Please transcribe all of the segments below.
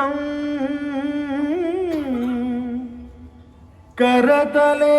కనకం కరతలే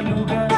కలుగా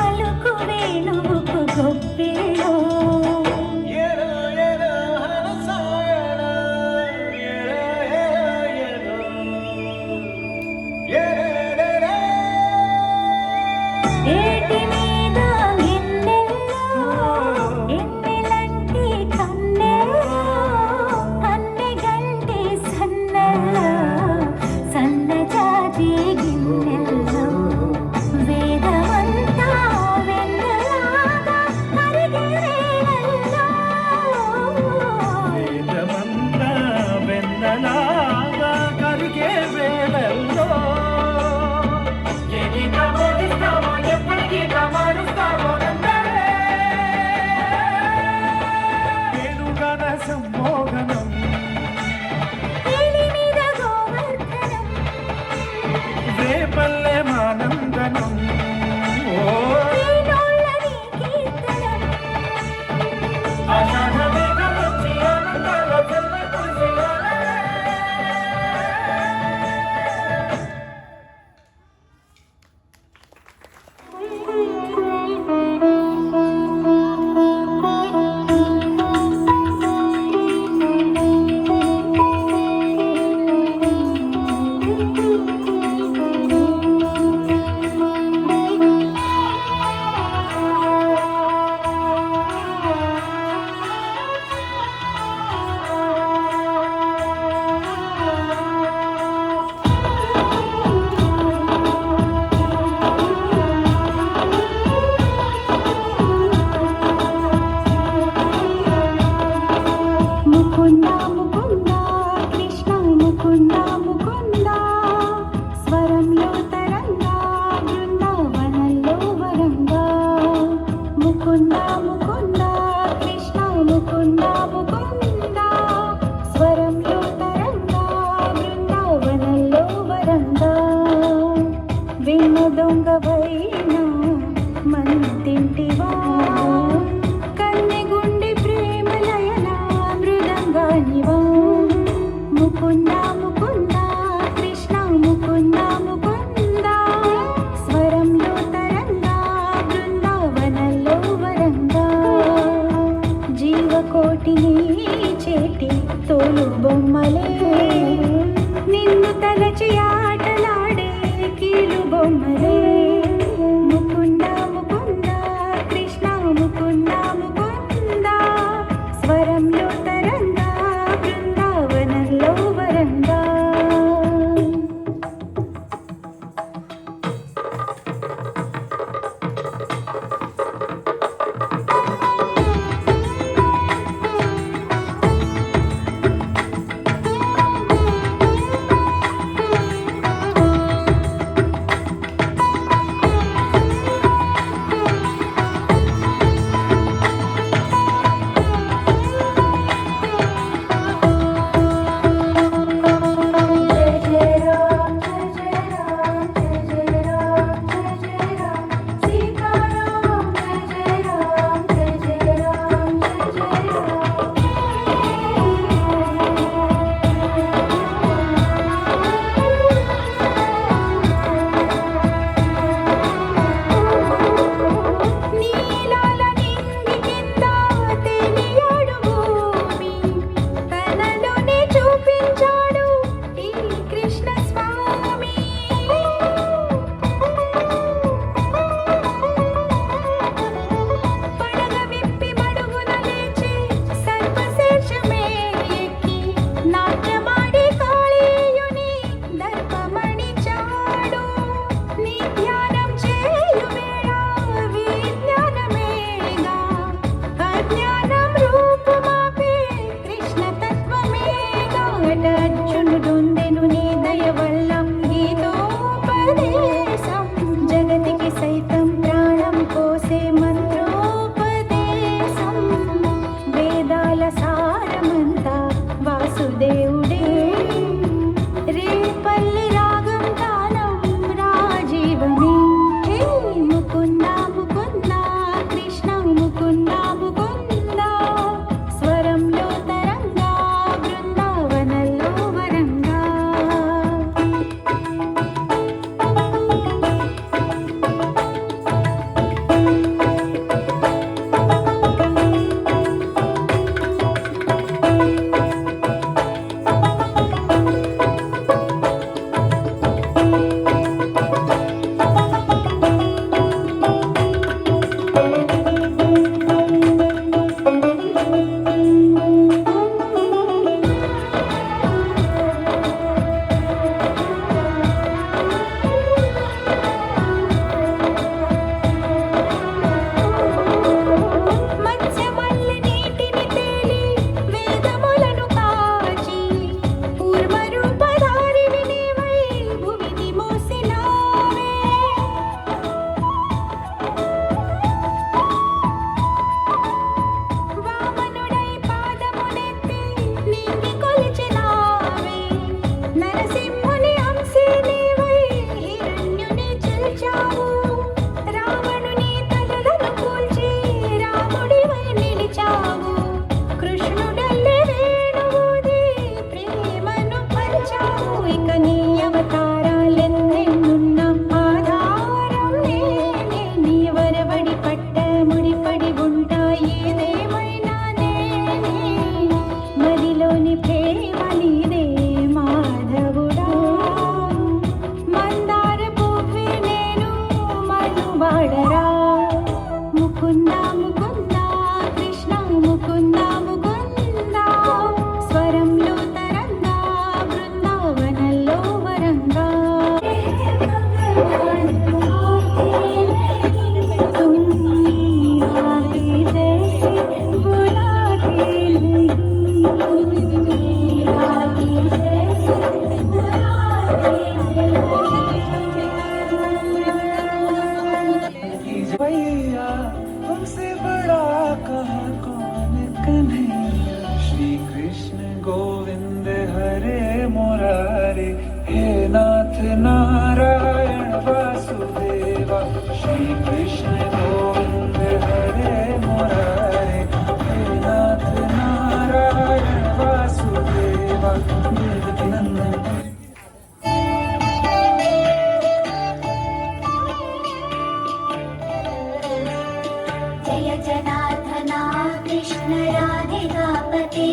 भवते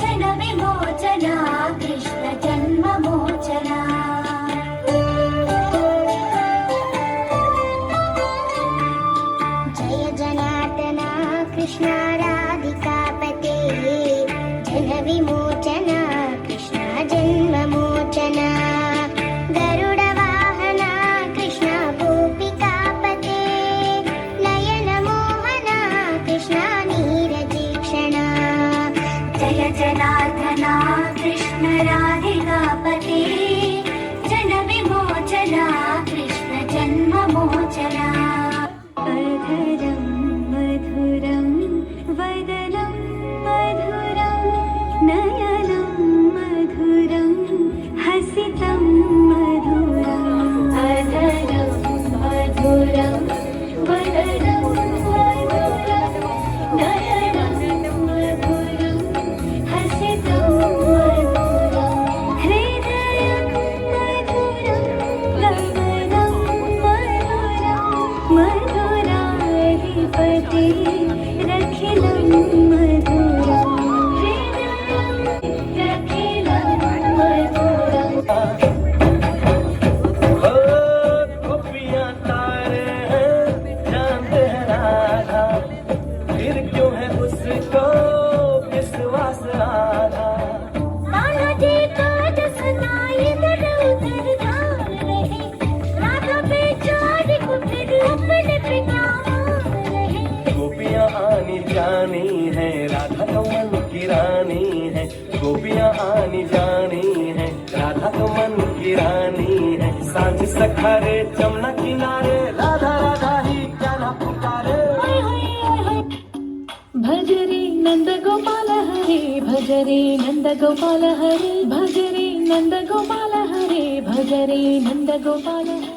जनविमोचना see them. धरे जमुना किनारे राधा राधा ही क्या पुकारे भजरे नंद गोपाल हरे भजरे नंद गोपाल हरे भजरे नंद गोपाल हरे भजरे नंद गोपाल हरे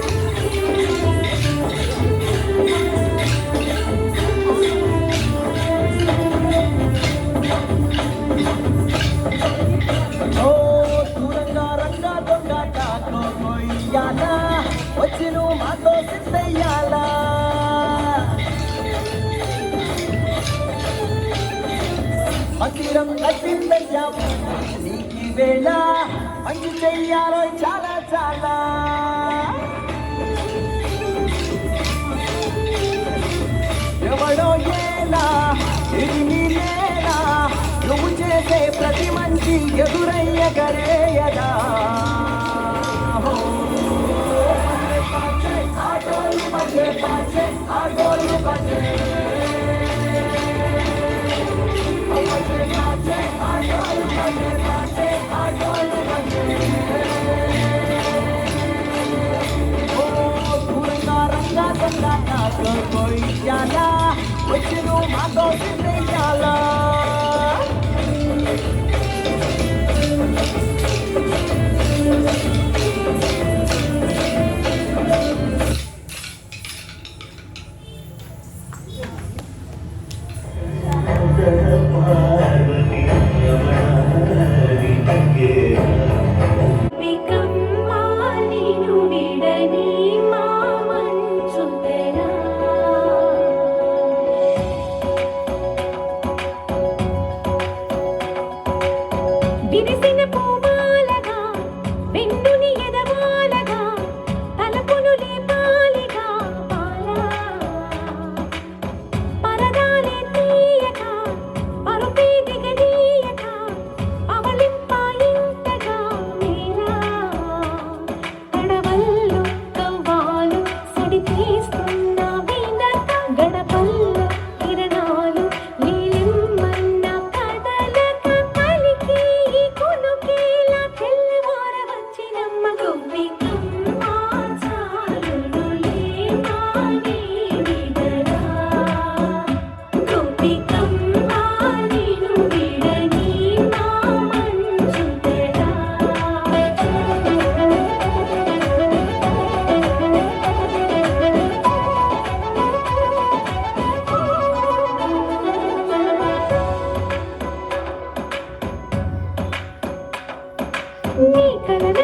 మందిరం కల్పించయ్యా నీకు వేళ మంచి చెయ్యాలో చాలా చాలా. ఎవడో ఏలా నువ్వు చేసే ప్రతి మంచి ఎదురయ్య గరేయదా ఆటోలు పచ్చే ఆటోలు పచ్చే la casa, voy ya la, pues no mando sin ella la. ಕಲದ